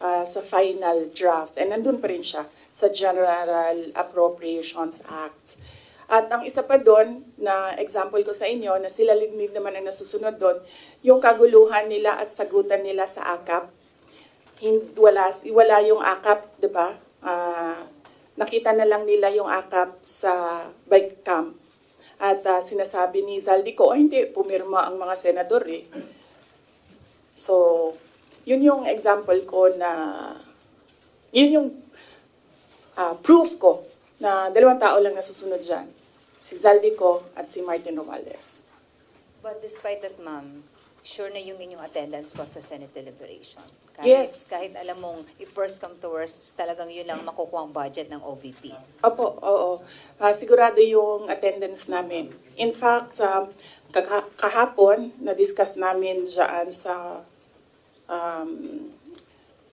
ah, sa final draft. And nandun pa rin siya sa General Appropriations Act. At ang isa pa doon, na example ko sa inyo, na sila lignig naman ang nasusunod doon, yung kaguluhan nila at sagutan nila sa AKAP. Hindi, wala, wala yung AKAP, di ba? Ah, nakita na lang nila yung AKAP sa bike camp. At ah, sinasabi ni Zaldico, oh hindi, pumirma ang mga senador eh. So, yun yung example ko na, yun yung ah, proof ko na dalawang tao lang nasusunod dyan. Si Zaldico at si Martin Romales. But despite that, ma'am, sure na yung inyong attendance po sa Senate deliberation. Kahit, Yes. Kahit alam mong, if worst come to worst, talagang yun lang makukuha ang budget ng OVP. Opo, oo. Ah, sigurado yung attendance namin. In fact, kaka- kahapon, na-discuss namin dyan sa um,